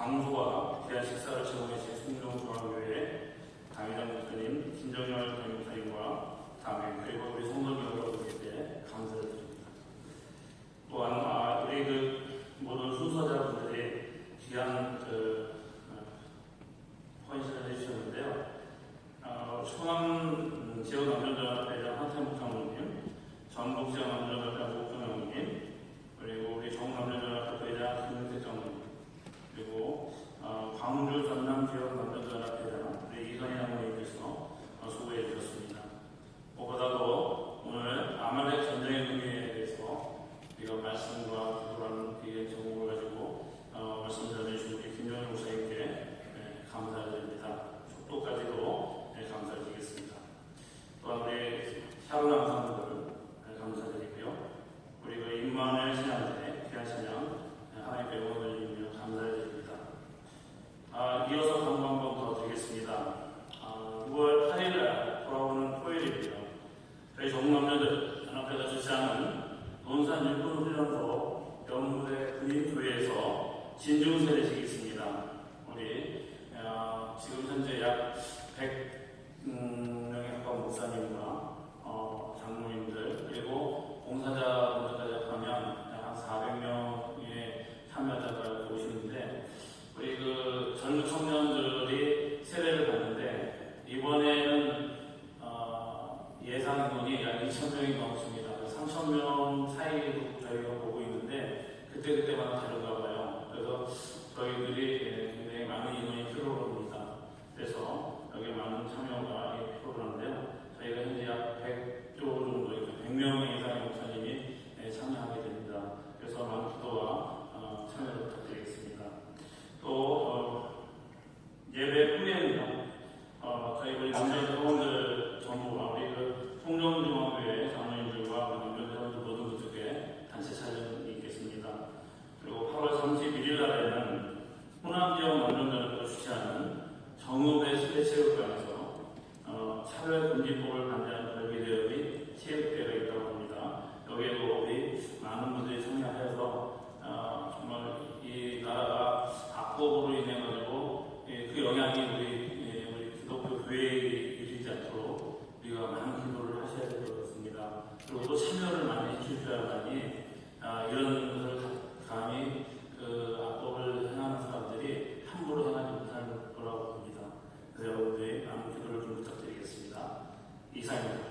장소와 귀한 식사를 제공해주신 송민호 중앙교회 당회장 목사님, 신정열 목사님과 다음에 그리고 우리 성도님 여러분께 감사를 드립니다. 또한 아, 우리 그 모든 순서자분들이 귀한 그 어, 헌신을 해주셨는데요. 어, 초암 지역 남편자 회장 한태목 장로님, 전북 지역 이만을 신앙대 귀한 신앙 하나님께 응원을 드리며 감사를 드립니다. 아, 이어서 강구 한번 더 드리겠습니다. 아, 9월 8일 돌아오는 토요일입니다. 저희 전문남녀들 연합회가 주최하는 논산 육군훈련소 연무대 군인교회에서 진중 세례식이 있습니다. 우리 어, 지금 현재 약 100명의 학과 목사님과 어, 장로님들 그리고 봉사자분들까지 합하면 약 한 400명의 참여자가 오시는데 우리 그 젊은 청년들이 세례를 받는데 이번에는 어, 예상 인원이 약 2,000명이 넘습니다. 3,000명 사이로 저희가 보고 있는데 그때그때마다 다른가 봐요. 그래서 저희들이 예, 굉장히 많은 인원이 필요로 합니다. 그래서 여기 많은 참여가 예, 필요로 하는데요. 저희가 현재 약 100조 정도, 100명 이상의 목사님이 예, 참여하게 됩니다. 그래서 많은 기도와 어, 참여를 부탁드리겠습니다. 또 어, 예배 후에는요, 어, 저희 우리 남자 회원들 전부가 우리 그 통정중앙교회 장로님들과 남자 회원들 모든 분들께 단체 촬영이 있겠습니다. 그리고 8월 31일 날에는 호남 지역 남정들을 주최하는 정읍의 시대체육관에서 어, 차별금지법을 반대하는 및 체육대회가 있다고 합니다. 여기에도 우리 많은 분들이 참여하셔서 어, 정말 이 나라가 악법으로 인해 가지고 예, 그 영향이 우리 예, 우리 기독교 교회에 이르지 않도록 우리가 많은 기도를 하셔야 될 것 같습니다. 그리고 또 참여를 많이 해 줄줄 알아니 아, 이런 것을 가- 감히 그 악법을 행하는 사람들이 함부로 행하지 못할 거라고 봅니다. 그래서 여러분들이 많은 기도를 좀 부탁드리겠습니다. 이상입니다.